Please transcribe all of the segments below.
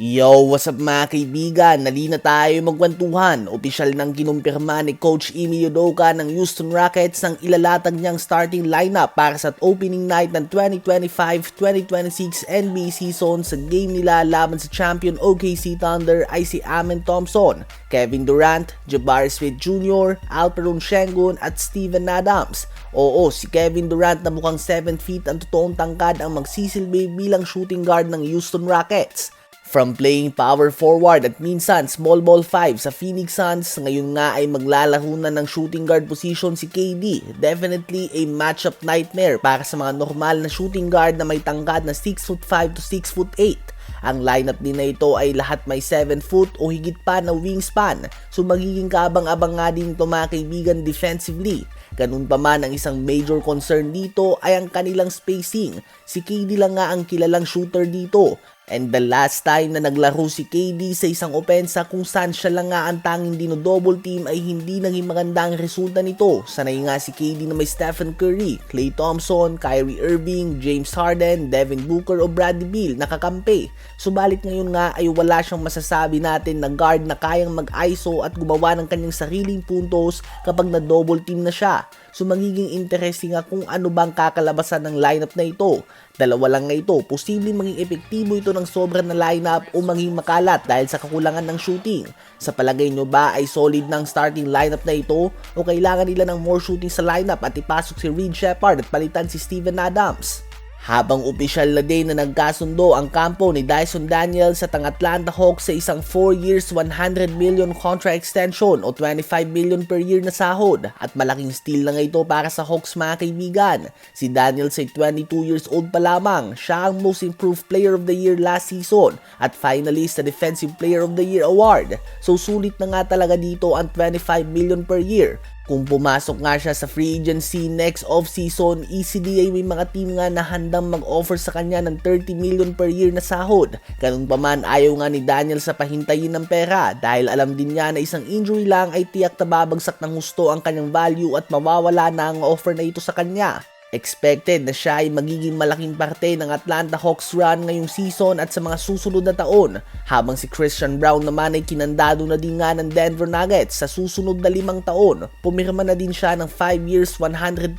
Yo, what's up mga kaibigan? Nali na tayo magkwentuhan. Opisyal nang kinumpirma ni Coach Imi Udoka ng Houston Rockets ang ilalatag niyang starting lineup para sa opening night ng 2025-2026 NBA season sa game nila laban sa champion OKC Thunder ay si Amen Thompson, Kevin Durant, Jabari Smith Jr., Alperon Şengün at Steven Adams. Oo, si Kevin Durant na mukhang 7 feet ang totoong tangkad ang magsisilbi bilang shooting guard ng Houston Rockets. From playing power forward at minsan small ball 5 sa Phoenix Suns, ngayon nga ay maglalaro na ng shooting guard position si KD. Definitely a matchup nightmare para sa mga normal na shooting guard na may tangkad na 6'5 to 6'8. Ang lineup din na ito ay lahat may 7 foot o higit pa na wingspan. So magiging kabang-abang nga din ito mga kaibigan defensively. Ganun pa man ang isang major concern dito ay ang kanilang spacing. Si KD lang nga ang kilalang shooter dito. And the last time na naglaro si KD sa isang opensa kung saan siya lang nga ang tanging dino-double team ay hindi naging maganda ang resulta nito. Sanay nga si KD na may Stephen Curry, Klay Thompson, Kyrie Irving, James Harden, Devin Booker o Bradley Beal nakakampi. Subalit ngayon nga ay wala siyang masasabi natin na guard na kayang mag-ISO at gumawa ng kanyang sariling puntos kapag na-double team na siya. So magiging interesting nga kung ano bang kakalabasan ng lineup na ito. Dalawa lang nga ito, posibleng maging epektibo ito ng sobra na lineup o maging makalat dahil sa kakulangan ng shooting. Sa palagay nyo ba ay solid ng starting lineup na ito o kailangan nila ng more shooting sa lineup at ipasok si Reed Shepard at palitan si Steven Adams? Habang opisyal na din na nagkasundo ang kampo ni Dyson Daniels sa tang Atlanta Hawks sa isang 4 years 100 million contract extension o 25 million per year na sahod at malaking steal na ito para sa Hawks mga kaibigan. Si Daniels ay 22 years old pa lamang, siya ang most improved player of the year last season at finalist sa Defensive Player of the Year award. So sulit na nga talaga dito ang 25 million per year kung pumasok nga siya sa free agency next off-season, ECDA may mga team nga na handang mag-offer sa kanya ng 30 million per year na sahod. Ganun pa man, ayaw nga ni Daniel sa pahintayin ng pera dahil alam din niya na isang injury lang ay tiyak na babagsak ng gusto ang kanyang value at mawawala na ang offer na ito sa kanya. Expected na siya ay magiging malaking parte ng Atlanta Hawks run ngayong season at sa mga susunod na taon, habang si Christian Brown naman ay kinandado na din nga ng Denver Nuggets sa susunod na limang taon. Pumirma na din siya ng 5 years $125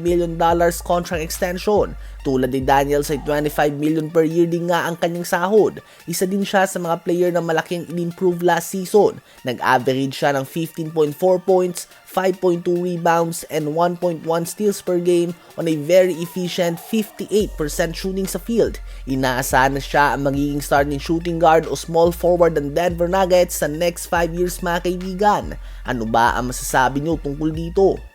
million dollars contract extension. Tulad ni Daniels ay 25 million per year din nga ang kanyang sahod. Isa din siya sa mga player na malaking in-improve last season. Nag-average siya ng 15.4 points, 5.2 rebounds, and 1.1 steals per game on a very efficient 58% shooting sa field. Inaasahan na siya ang magiging starting shooting guard o small forward ng Denver Nuggets sa next 5 years mga kaibigan. Ano ba ang masasabi niyo tungkol dito?